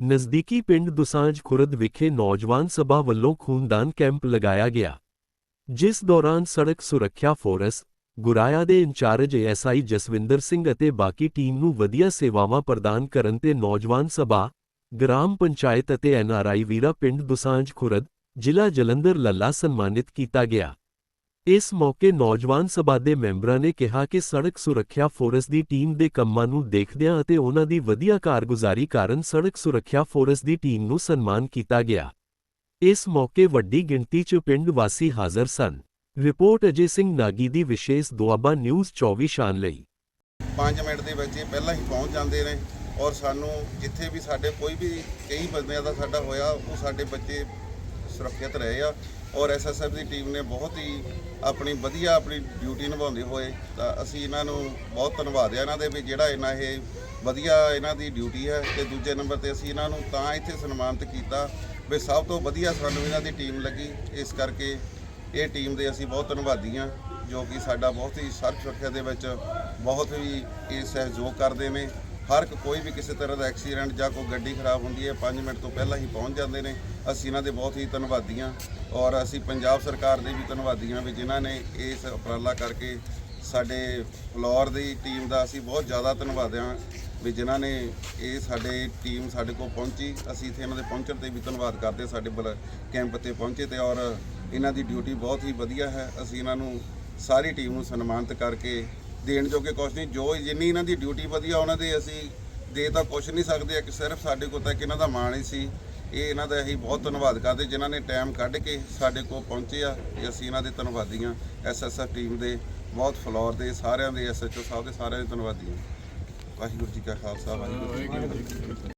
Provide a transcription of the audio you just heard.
ਨਜ਼ਦੀਕੀ ਪਿੰਡ ਦੁਸਾਂਝ ਖੁਰਦ ਵਿਖੇ ਨੌਜਵਾਨ ਸਭਾ ਵੱਲੋਂ ਖੂਨਦਾਨ ਕੈਂਪ ਲਗਾਇਆ ਗਿਆ, ਜਿਸ ਦੌਰਾਨ ਸੜਕ ਸੁਰੱਖਿਆ ਫੋਰਸ, ਗੁਰਾਇਆ ਦੇ ਇੰਚਾਰਜ ਐਸਆਈ ਜਸਵਿੰਦਰ ਸਿੰਘ ਅਤੇ ਬਾਕੀ ਟੀਮ ਨੂੰ ਵਧੀਆ ਸੇਵਾਵਾਂ ਪ੍ਰਦਾਨ ਕਰਨ ਤੇ ਨੌਜਵਾਨ ਸਭਾ, ਗ੍ਰਾਮ ਪੰਚਾਇਤ ਅਤੇ ਐਨਆਰਆਈ ਵੀਰਾ ਪਿੰਡ ਦੁਸਾਂਝ ਖੁਰਦ, ਜ਼ਿਲ੍ਹਾ ਜਲੰਧਰ ਲੱਲਾ ਸਨਮਾਨਿਤ ਕੀਤਾ ਗਿਆ। ਇਸ ਮੌਕੇ ਨੌਜਵਾਨ ਸਭਾ ਦੇ ਮੈਂਬਰਾਂ ਨੇ ਕਿਹਾ ਕਿ ਸੜਕ ਸੁਰੱਖਿਆ ਫੋਰਸ ਦੀ ਟੀਮ ਦੇ ਕੰਮਾਂ ਨੂੰ ਦੇਖਦਿਆਂ ਅਤੇ ਉਹਨਾਂ ਦੀ ਵਧੀਆ ਕਾਰਗੁਜ਼ਾਰੀ ਕਾਰਨ ਸੜਕ ਸੁਰੱਖਿਆ ਫੋਰਸ ਦੀ ਟੀਮ ਨੂੰ ਸਨਮਾਨ ਕੀਤਾ ਗਿਆ। ਇਸ ਮੌਕੇ ਵੱਡੀ ਗਿਣਤੀ 'ਚ ਪਿੰਡ ਵਾਸੀ ਹਾਜ਼ਰ ਸਨ। ਰਿਪੋਰਟ ਅਜੇ ਸਿੰਘ ਨਾਗੀ ਦੀ ਵਿਸ਼ੇਸ਼ ਦੁਆਬਾ ਨਿਊਜ਼ 24 ਸ਼ਾਨ ਲਈ। 5 ਮਿੰਟ ਦੇ ਵਿੱਚ ਪਹਿਲਾਂ ਹੀ ਪਹੁੰਚ ਜਾਂਦੇ ਨੇ ਔਰ ਸਾਨੂੰ ਜਿੱਥੇ ਵੀ ਸਾਡੇ ਕੋਈ ਵੀ ਕਈ ਬੰਦਿਆਂ ਦਾ ਸਾਡਾ ਹੋਇਆ ਉਹ ਸਾਡੇ ਬੱਚੇ ਸੁਰੱਖਿਅਤ ਰਹੇ ਆ ਔਰ ਐਸਐਸਐਫ ਦੀ ਟੀਮ ਨੇ ਬਹੁਤ ਹੀ ਆਪਣੀ ਵਧੀਆ ਆਪਣੀ ਡਿਊਟੀ ਨਿਭਾਉਂਦੇ ਹੋਏ ਤਾਂ ਅਸੀਂ ਇਹਨਾਂ ਨੂੰ ਬਹੁਤ ਧੰਨਵਾਦ ਆ ਇਹਨਾਂ ਦੇ ਵੀ ਜਿਹੜਾ ਇਹਨਾਂ ਇਹ ਵਧੀਆ ਇਹਨਾਂ ਦੀ ਡਿਊਟੀ ਹੈ ਤੇ ਦੂਜੇ ਨੰਬਰ ਤੇ ਅਸੀਂ ਇਹਨਾਂ ਨੂੰ ਤਾਂ ਇੱਥੇ ਸਨਮਾਨਿਤ ਕੀਤਾ ਵੀ ਸਭ ਤੋਂ ਵਧੀਆ ਸਾਨੂੰ ਇਹਨਾਂ ਦੀ ਟੀਮ ਲੱਗੀ। ਇਸ ਕਰਕੇ ਇਹ ਟੀਮ ਦੇ ਅਸੀਂ ਬਹੁਤ ਧੰਨਵਾਦੀ ਹਾਂ, ਜੋ ਕਿ ਸਾਡਾ ਬਹੁਤ ਹੀ ਸੜਕ ਸੁਰੱਖਿਆ ਦੇ ਵਿੱਚ ਬਹੁਤ ਹੀ ਇਹ ਸਹਿਯੋਗ ਕਰਦੇ ਨੇ। ਹਰ ਕੋਈ ਵੀ ਕਿਸੇ ਤਰ੍ਹਾਂ ਦਾ ਐਕਸੀਡੈਂਟ ਜਾਂ ਕੋਈ ਗੱਡੀ ਖਰਾਬ ਹੁੰਦੀ ਹੈ 5 ਮਿੰਟ ਤੋਂ ਪਹਿਲਾਂ ਹੀ ਪਹੁੰਚ ਜਾਂਦੇ ਨੇ। ਅਸੀਂ ਇਹਨਾਂ ਦੇ ਬਹੁਤ ਹੀ ਧੰਨਵਾਦੀ ਹਾਂ ਔਰ ਅਸੀਂ ਪੰਜਾਬ ਸਰਕਾਰ ਦੇ ਵੀ ਧੰਨਵਾਦੀ ਹਾਂ ਵੀ ਜਿਨ੍ਹਾਂ ਨੇ ਇਸ ਉਪਰਾਲਾ ਕਰਕੇ ਸਾਡੇ ਫਲੋਰ ਦੀ ਟੀਮ ਦਾ ਅਸੀਂ ਬਹੁਤ ਜ਼ਿਆਦਾ ਧੰਨਵਾਦ ਹਾਂ ਵੀ ਜਿਨ੍ਹਾਂ ਨੇ ਇਹ ਸਾਡੇ ਟੀਮ ਸਾਡੇ ਕੋਲ ਪਹੁੰਚੀ। ਅਸੀਂ ਇੱਥੇ ਇਹਨਾਂ ਦੇ ਪਹੁੰਚਣ ਤੇ ਵੀ ਧੰਨਵਾਦ ਕਰਦੇ ਸਾਡੇ ਬਲ ਕੈਂਪ ਤੇ ਪਹੁੰਚੇ ਤੇ ਔਰ ਇਹਨਾਂ ਦੀ ਡਿਊਟੀ ਬਹੁਤ ਹੀ ਵਧੀਆ ਹੈ। ਅਸੀਂ ਇਹਨਾਂ ਨੂੰ ਸਾਰੀ ਟੀਮ ਨੂੰ ਸਨਮਾਨਿਤ ਕਰਕੇ ਦੇਣ ਜੋਗੇ ਕੁਛ ਨਹੀਂ। ਜੋ ਜਿੰਨੀ ਇਹਨਾਂ ਦੀ ਡਿਊਟੀ ਵਧੀਆ ਉਹਨਾਂ ਦੇ ਅਸੀਂ ਦੇ ਤਾਂ ਕੁਛ ਨਹੀਂ ਸਕਦੇ। ਕਿ ਸਿਰਫ ਸਾਡੇ ਕੋਲ ਤਾਂ ਇੱਕ ਇਹਨਾਂ ਦਾ ਮਾਣ ਹੀ ਸੀ। ਇਹ ਇਹਨਾਂ ਦਾ ਅਸੀਂ ਬਹੁਤ ਧੰਨਵਾਦ ਕਰਦੇ। ਜਿਨ੍ਹਾਂ ਨੇ ਟਾਈਮ ਕੱਢ ਕੇ ਸਾਡੇ ਕੋਲ ਪਹੁੰਚੇ ਆ, ਇਹ ਅਸੀਂ ਇਹਨਾਂ ਦੇ ਧੰਨਵਾਦੀ ਹਾਂ। ਐਸਐਸਐਫ ਟੀਮ ਦੇ, ਬਹੁਤ ਫਲੋਰ ਦੇ, ਸਾਰਿਆਂ ਦੇ ਐਸਐਚਓ ਸਾਹਿਬ ਦੇ ਸਾਰਿਆਂ ਦੇ ਧੰਨਵਾਦੀ ਹਾਂ। ਵਾਹਿਗੁਰੂ ਜੀ ਕਾ ਖਾਲਸਾ, ਵਾਹਿਗੁਰੂ ਜੀ ਕੀ ਫਤਿਹ।